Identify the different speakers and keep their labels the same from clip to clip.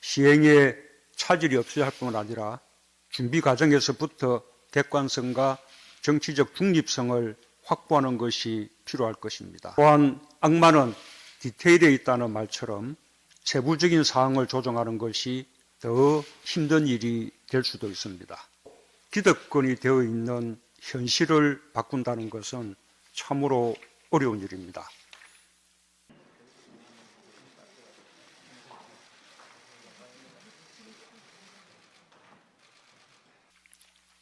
Speaker 1: 시행에 차질이 없어야 할 뿐만 아니라 준비 과정에서부터 객관성과 정치적 중립성을 확보하는 것이 필요할 것입니다. 또한 악마는 디테일에 있다는 말처럼 세부적인 사항을 조정하는 것이 더 힘든 일이 될 수도 있습니다. 기득권이 되어 있는 현실을 바꾼다는 것은 참으로 어려운 일입니다.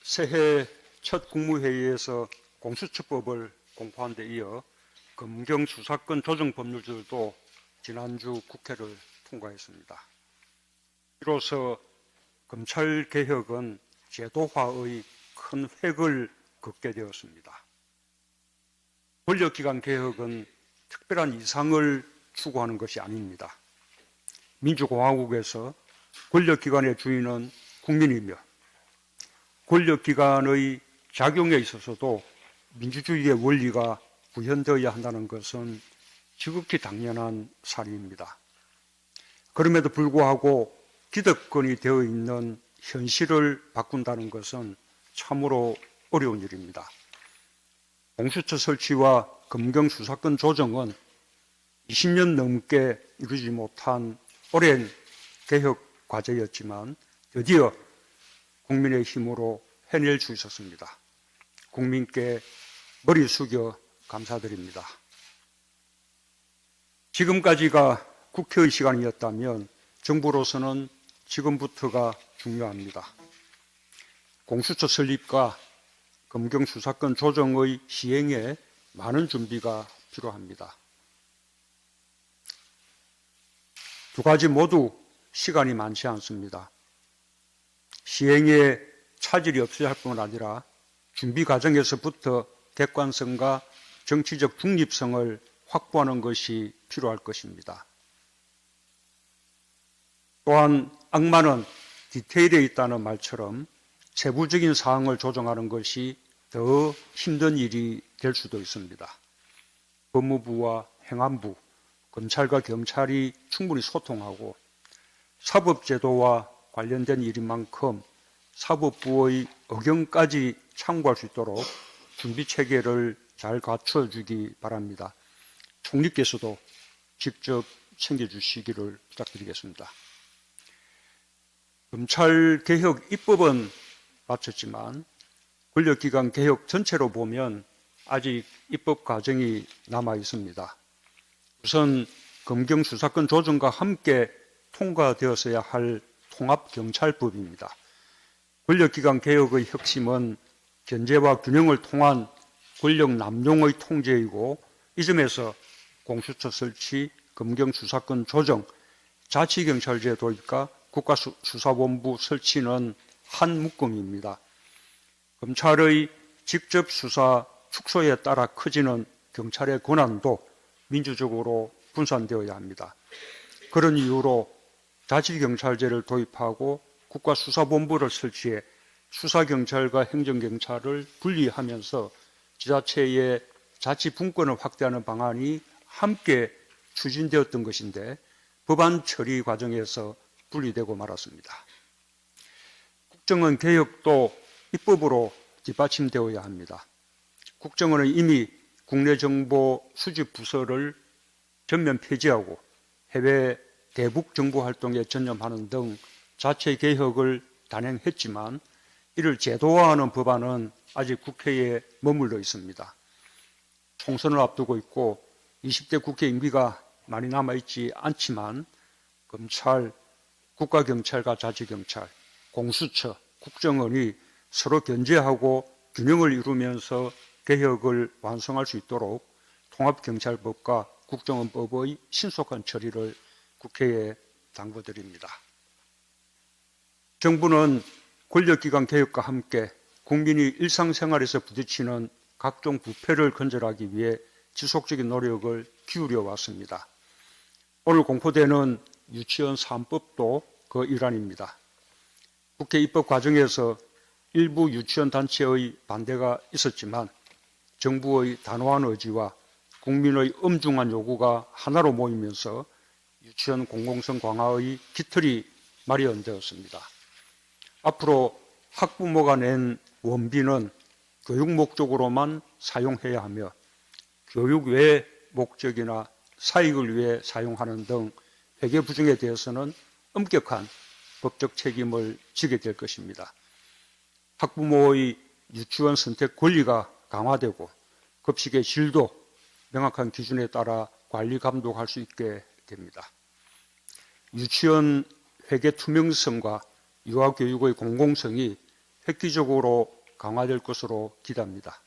Speaker 1: 새해 첫 국무회의에서 공수처법을 공포한 데 이어 검경 수사권 조정 법률들도 지난주 국회를 통과했습니다. 이로써 검찰 개혁은 제도화의 큰 획을 긋게 되었습니다. 권력기관 개혁은 특별한 이상을 추구하는 것이 아닙니다. 민주공화국에서 권력기관의 주인은 국민이며 권력기관의 작용에 있어서도 민주주의의 원리가 구현되어야 한다는 것은 지극히 당연한 사실입니다. 그럼에도 불구하고 기득권이 되어 있는 현실을 바꾼다는 것은 참으로 어려운 일입니다. 공수처 설치와 검경 수사권 조정은 20년 넘게 이루지 못한 오랜 개혁 과제였지만 드디어 국민의 힘으로 해낼 수 있었습니다. 국민께 머리 숙여 감사드립니다. 지금까지가 국회의 시간이었다면 정부로서는 지금부터가 중요합니다. 공수처 설립과 검경 수사권 조정의 시행에 많은 준비가 필요합니다. 두 가지 모두 시간이 많지 않습니다. 시행에 차질이 없어야 할 뿐만 아니라 준비 과정에서부터 객관성과 정치적 중립성을 확보하는 것이 필요할 것입니다. 또한 악마는 디테일에 있다는 말처럼 세부적인 사항을 조정하는 것이 더 힘든 일이 될 수도 있습니다. 법무부와 행안부, 검찰과 경찰이 충분히 소통하고 사법제도와 관련된 일인 만큼 사법부의 의견까지 참고할 수 있도록 준비 체계를 잘 갖춰주기 바랍니다. 총리께서도 직접 챙겨주시기를 부탁드리겠습니다. 검찰 개혁 입법은 마쳤지만 권력기관 개혁 전체로 보면 아직 입법 과정이 남아 있습니다. 우선 검경 수사권 조정과 함께 통과되었어야 할 통합경찰법입니다. 권력기관 개혁의 핵심은 견제와 균형을 통한 권력 남용의 통제이고 이 점에서 공수처 설치, 검경 수사권 조정, 자치경찰제 도입과 국가수사본부 설치는 한 묶음입니다. 검찰의 직접 수사 축소에 따라 커지는 경찰의 권한도 민주적으로 분산되어야 합니다. 그런 이유로 자치경찰제를 도입하고 국가수사본부를 설치해 수사경찰과 행정경찰을 분리하면서 지자체의 자치분권을 확대하는 방안이 함께 추진되었던 것인데 법안 처리 과정에서 분리되고 말았습니다. 국정원 개혁도 입법으로 뒷받침되어야 합니다. 국정원은 이미 국내 정보 수집 부서를 전면 폐지하고 해외 대북 정보 활동에 전념하는 등 자체 개혁을 단행했지만 이를 제도화하는 법안은 아직 국회에 머물러 있습니다. 총선을 앞두고 있고 20대 국회 임기가 많이 남아있지 않지만 검찰, 국가경찰과 자치경찰, 공수처, 국정원이 서로 견제하고 균형을 이루면서 개혁을 완성할 수 있도록 통합경찰법과 국정원법의 신속한 처리를 국회에 당부드립니다. 정부는 권력기관 개혁과 함께 국민이 일상생활에서 부딪히는 각종 부패를 건절하기 위해 지속적인 노력을 기울여 왔습니다. 오늘 공포되는 유치원 3법도 그 일환입니다. 국회 입법 과정에서 일부 유치원 단체의 반대가 있었지만 정부의 단호한 의지와 국민의 엄중한 요구가 하나로 모이면서 유치원 공공성 강화의 깃털이 마련되었습니다. 앞으로 학부모가 낸 원비는 교육 목적으로만 사용해야 하며 교육 외 목적이나 사익을 위해 사용하는 등 회계 부정에 대해서는 엄격한 법적 책임을 지게 될 것입니다. 학부모의 유치원 선택 권리가 강화되고 급식의 질도 명확한 기준에 따라 관리 감독할 수 있게 됩니다. 유치원 회계 투명성과 유아교육의 공공성이 획기적으로 강화될 것으로 기대합니다.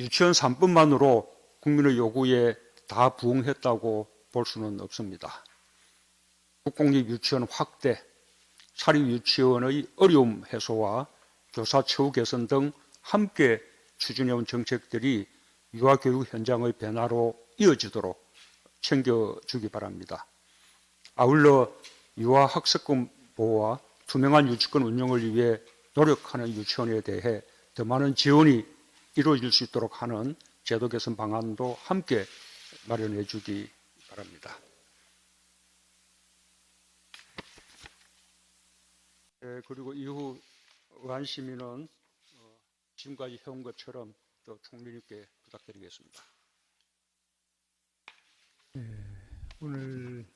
Speaker 1: 유치원 3분만으로 국민의 요구에 다 부응했다고 볼 수는 없습니다. 국공립 유치원 확대, 사립 유치원의 어려움 해소와 교사 처우 개선 등 함께 추진해온 정책들이 유아교육 현장의 변화로 이어지도록 챙겨주기 바랍니다. 아울러 유아학습권 보호와 투명한 유치권 운영을 위해 노력하는 유치원에 대해 더 많은 지원이 이루어질 수 있도록 하는 제도 개선 방안도 함께 마련해 주기 바랍니다. 예, 그리고 이후 의안 심의는 어, 지금까지 해온 것처럼 또 총리님께 부탁드리겠습니다.
Speaker 2: 오늘